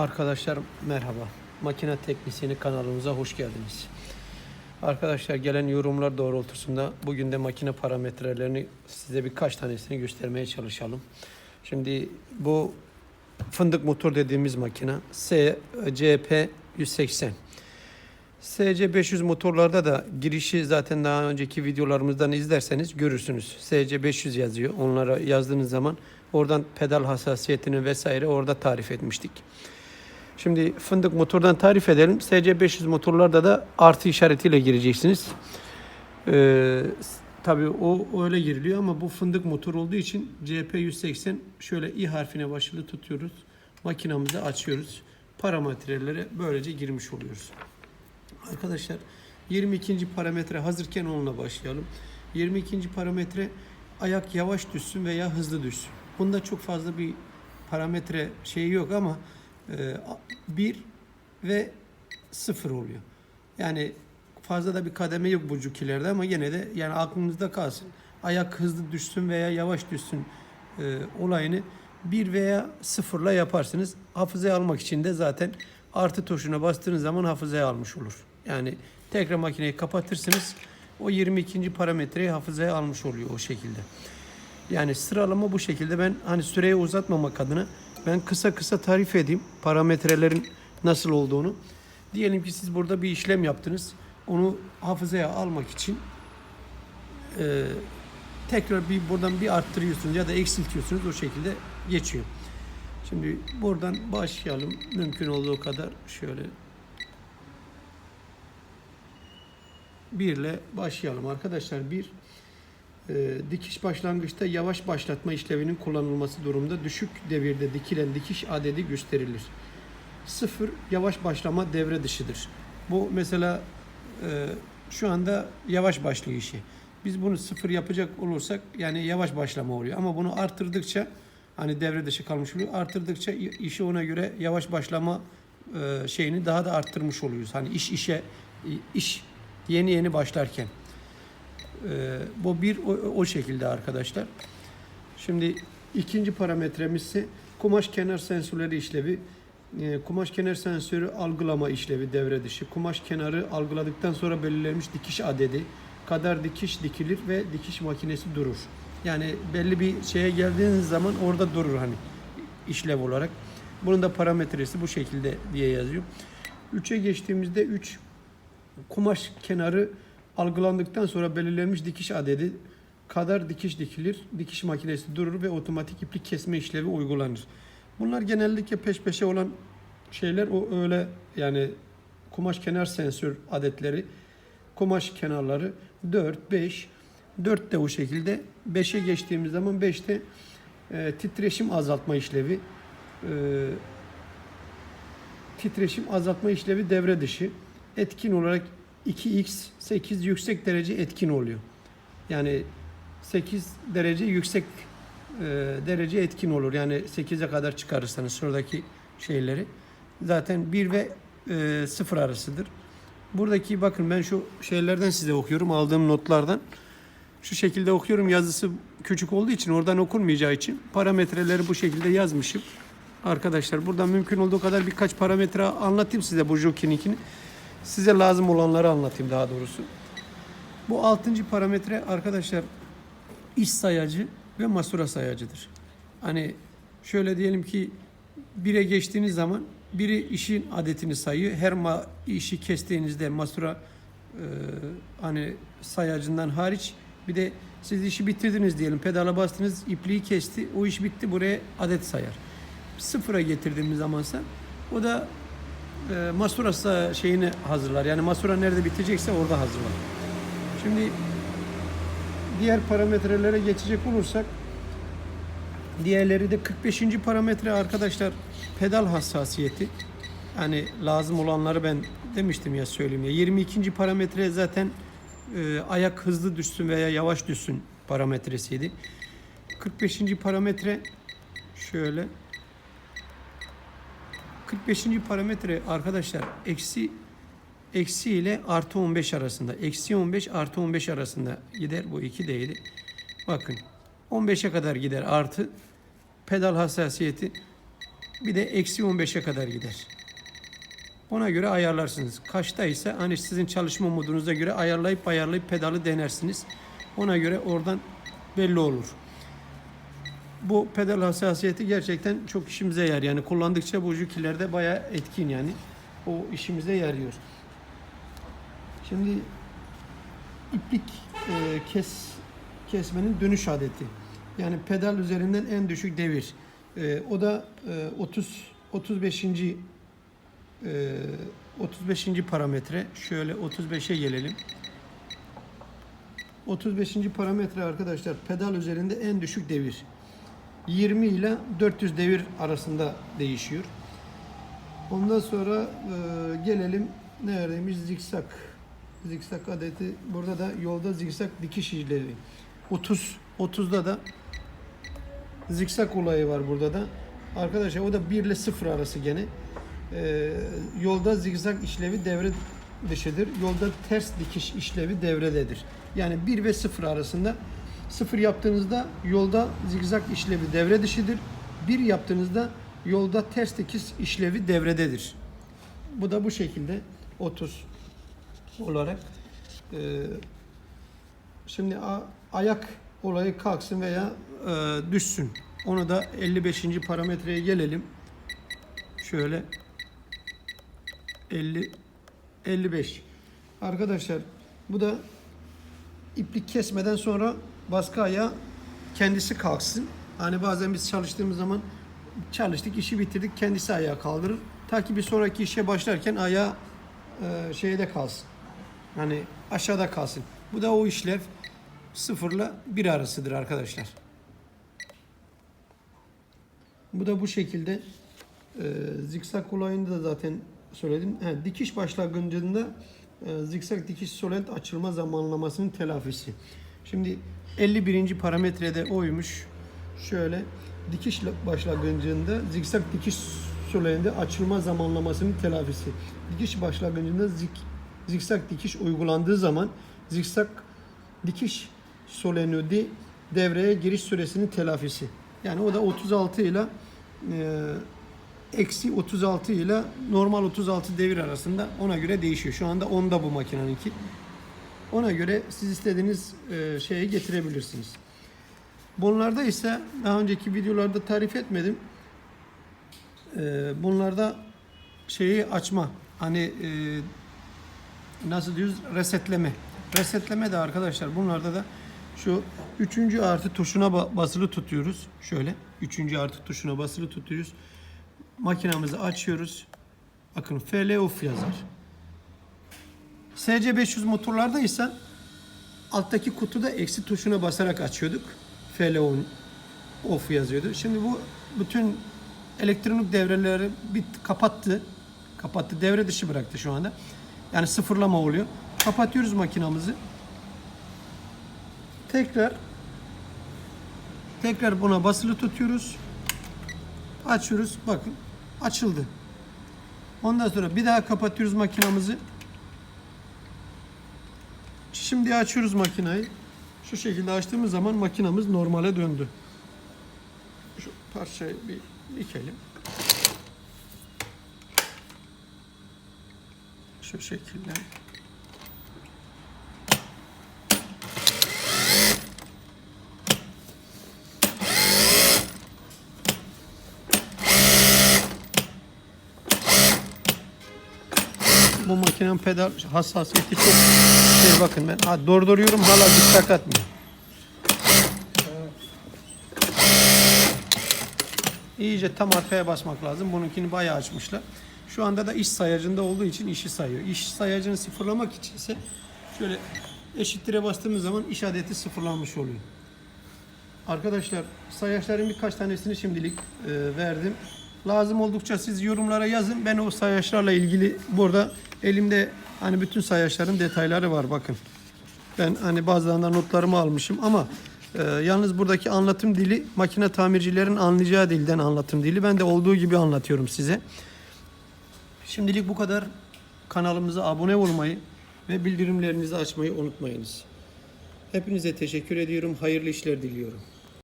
Arkadaşlar merhaba. Makine Teknisyeni kanalımıza hoş geldiniz. Arkadaşlar gelen yorumlar doğrultusunda bugün de makine parametrelerini size birkaç tanesini göstermeye çalışalım. Şimdi bu fındık motor dediğimiz makine SCP 180. SC500 motorlarda da girişi zaten daha önceki videolarımızdan izlerseniz görürsünüz. SC500 yazıyor. Onlara yazdığınız zaman oradan pedal hassasiyetini vesaire orada tarif etmiştik. Şimdi fındık motordan tarif edelim. SC500 motorlarda da artı işaretiyle gireceksiniz. Ee, tabii o öyle giriliyor ama bu fındık motor olduğu için CP180 şöyle i harfine başlığı tutuyoruz. Makinamızı açıyoruz. Parametrelere böylece girmiş oluyoruz. Arkadaşlar 22. parametre hazırken onunla başlayalım. 22. parametre ayak yavaş düşsün veya hızlı düşsün. Bunda çok fazla bir parametre şeyi yok ama 1 ve 0 oluyor. Yani fazla da bir kademe yok bu cukilerde ama gene de yani aklınızda kalsın. Ayak hızlı düşsün veya yavaş düşsün e, olayını 1 veya 0 ile yaparsınız. Hafızaya almak için de zaten artı tuşuna bastığınız zaman hafızaya almış olur. Yani tekrar makineyi kapatırsınız. O 22. parametreyi hafızaya almış oluyor o şekilde. Yani sıralama bu şekilde. Ben hani süreyi uzatmamak adına ben kısa kısa tarif edeyim parametrelerin nasıl olduğunu. Diyelim ki siz burada bir işlem yaptınız. Onu hafızaya almak için e, tekrar bir buradan bir arttırıyorsunuz ya da eksiltiyorsunuz o şekilde geçiyor. Şimdi buradan başlayalım. Mümkün olduğu kadar şöyle bir ile başlayalım arkadaşlar. Bir dikiş başlangıçta yavaş başlatma işlevinin kullanılması durumunda düşük devirde dikilen dikiş adedi gösterilir. Sıfır yavaş başlama devre dışıdır. Bu mesela e, şu anda yavaş başlıyor işi. Biz bunu sıfır yapacak olursak yani yavaş başlama oluyor. Ama bunu artırdıkça hani devre dışı kalmış oluyor. Artırdıkça işi ona göre yavaş başlama e, şeyini daha da arttırmış oluyoruz. Hani iş işe iş yeni yeni başlarken. Ee, bu bir o, o şekilde arkadaşlar. Şimdi ikinci parametremiz ise kumaş kenar sensörleri işlevi. Ee, kumaş kenar sensörü algılama işlevi devre dışı. Kumaş kenarı algıladıktan sonra belirlenmiş dikiş adedi kadar dikiş dikilir ve dikiş makinesi durur. Yani belli bir şeye geldiğiniz zaman orada durur hani işlev olarak. Bunun da parametresi bu şekilde diye yazıyor. 3'e geçtiğimizde 3 kumaş kenarı algılandıktan sonra belirlenmiş dikiş adedi kadar dikiş dikilir. Dikiş makinesi durur ve otomatik iplik kesme işlevi uygulanır. Bunlar genellikle peş peşe olan şeyler o öyle yani kumaş kenar sensör adetleri kumaş kenarları 4 5 4 de o şekilde 5'e geçtiğimiz zaman 5'te e, titreşim azaltma işlevi e, titreşim azaltma işlevi devre dışı etkin olarak 2x 8 yüksek derece etkin oluyor. Yani 8 derece yüksek e, derece etkin olur. Yani 8'e kadar çıkarırsanız şuradaki şeyleri. Zaten 1 ve e, 0 arasıdır. Buradaki bakın ben şu şeylerden size okuyorum aldığım notlardan. Şu şekilde okuyorum yazısı küçük olduğu için oradan okunmayacağı için parametreleri bu şekilde yazmışım. Arkadaşlar buradan mümkün olduğu kadar birkaç parametre anlatayım size bu Joki'ninkini. Size lazım olanları anlatayım daha doğrusu. Bu altıncı parametre arkadaşlar iş sayacı ve masura sayacıdır. Hani şöyle diyelim ki bire geçtiğiniz zaman biri işin adetini sayıyor. Her ma işi kestiğinizde masura e, hani sayacından hariç bir de siz işi bitirdiniz diyelim pedala bastınız ipliği kesti o iş bitti buraya adet sayar. Sıfıra getirdiğimiz zamansa o da e, masurası şeyini hazırlar. Yani masura nerede bitecekse orada hazırlar. Şimdi diğer parametrelere geçecek olursak diğerleri de 45. parametre arkadaşlar pedal hassasiyeti. Yani lazım olanları ben demiştim ya söyleyeyim ya. 22. parametre zaten e, ayak hızlı düşsün veya yavaş düşsün parametresiydi. 45. parametre şöyle 45. parametre arkadaşlar eksi eksi ile artı 15 arasında. Eksi 15 artı 15 arasında gider. Bu iki değeri. Bakın 15'e kadar gider artı pedal hassasiyeti Bir de eksi 15'e kadar gider. Ona göre ayarlarsınız. Kaçta ise hani sizin çalışma modunuza göre ayarlayıp ayarlayıp pedalı denersiniz. Ona göre oradan belli olur. Bu pedal hassasiyeti gerçekten çok işimize yarıyor. Yani kullandıkça bu jükilerde bayağı etkin yani. O işimize yarıyor. Şimdi iplik e, kes kesmenin dönüş adeti. Yani pedal üzerinden en düşük devir. E, o da e, 30 35. E, 35. parametre. Şöyle 35'e gelelim. 35. parametre arkadaşlar pedal üzerinde en düşük devir. 20 ile 400 devir arasında değişiyor. Ondan sonra e, gelelim neredeymiş zikzak. Zikzak adeti burada da yolda zikzak dikiş izleri. 30 30'da da zikzak olayı var burada da. Arkadaşlar o da 1 ile 0 arası gene. E, yolda zikzak işlevi devre dışıdır. Yolda ters dikiş işlevi devrededir. Yani 1 ve 0 arasında 0 yaptığınızda yolda zigzag işlevi devre dışıdır. 1 yaptığınızda yolda ters dikiş işlevi devrededir. Bu da bu şekilde 30 olarak e, şimdi a- ayak olayı kalksın veya e, düşsün. Onu da 55. parametreye gelelim. Şöyle 50 55. Arkadaşlar bu da iplik kesmeden sonra baskı ayağı kendisi kalksın. Hani bazen biz çalıştığımız zaman çalıştık, işi bitirdik, kendisi ayağa kaldırır. Ta ki bir sonraki işe başlarken ayağı e, şeyde kalsın. Hani aşağıda kalsın. Bu da o işlev sıfırla bir arasıdır arkadaşlar. Bu da bu şekilde e, zikzak olayında da zaten söyledim. He, dikiş başlangıcında e, zikzak dikiş solent açılma zamanlamasının telafisi. Şimdi 51. parametrede oymuş. Şöyle dikiş başlangıcında zikzak dikiş solenti açılma zamanlamasının telafisi. Dikiş başlangıcında zik, zikzak dikiş uygulandığı zaman zikzak dikiş solenodi devreye giriş süresinin telafisi. Yani o da 36 ile e, eksi 36 ile normal 36 devir arasında ona göre değişiyor. Şu anda 10'da bu makineninki. Ona göre siz istediğiniz e, şeye getirebilirsiniz. Bunlarda ise daha önceki videolarda tarif etmedim. E, bunlarda şeyi açma. Hani e, nasıl diyoruz? Resetleme. Resetleme de arkadaşlar bunlarda da şu üçüncü artı tuşuna ba- basılı tutuyoruz. Şöyle üçüncü artı tuşuna basılı tutuyoruz. Makinamızı açıyoruz. Bakın FL off yazar. SC500 motorlarda ise alttaki kutuda eksi tuşuna basarak açıyorduk. FL on off yazıyordu. Şimdi bu bütün elektronik devreleri bir kapattı. Kapattı. Devre dışı bıraktı şu anda. Yani sıfırlama oluyor. Kapatıyoruz makinamızı. Tekrar tekrar buna basılı tutuyoruz. Açıyoruz. Bakın açıldı. Ondan sonra bir daha kapatıyoruz makinamızı. Şimdi açıyoruz makinayı. Şu şekilde açtığımız zaman makinamız normale döndü. Şu parçayı bir dikelim. Şu şekilde. Bu makinenin pedal hassasiyeti çok şey bakın ben ha, durduruyorum hala dikkat atmıyor. İyice tam arkaya basmak lazım. Bununkini bayağı açmışlar. Şu anda da iş sayacında olduğu için işi sayıyor. İş sayacını sıfırlamak için ise şöyle eşittire bastığımız zaman iş adeti sıfırlanmış oluyor. Arkadaşlar sayaçların birkaç tanesini şimdilik e, verdim. Lazım oldukça siz yorumlara yazın. Ben o sayaçlarla ilgili burada elimde hani bütün sayaçların detayları var bakın. Ben hani bazılarından notlarımı almışım ama e, yalnız buradaki anlatım dili makine tamircilerin anlayacağı dilden anlatım dili. Ben de olduğu gibi anlatıyorum size. Şimdilik bu kadar. Kanalımıza abone olmayı ve bildirimlerinizi açmayı unutmayınız. Hepinize teşekkür ediyorum. Hayırlı işler diliyorum.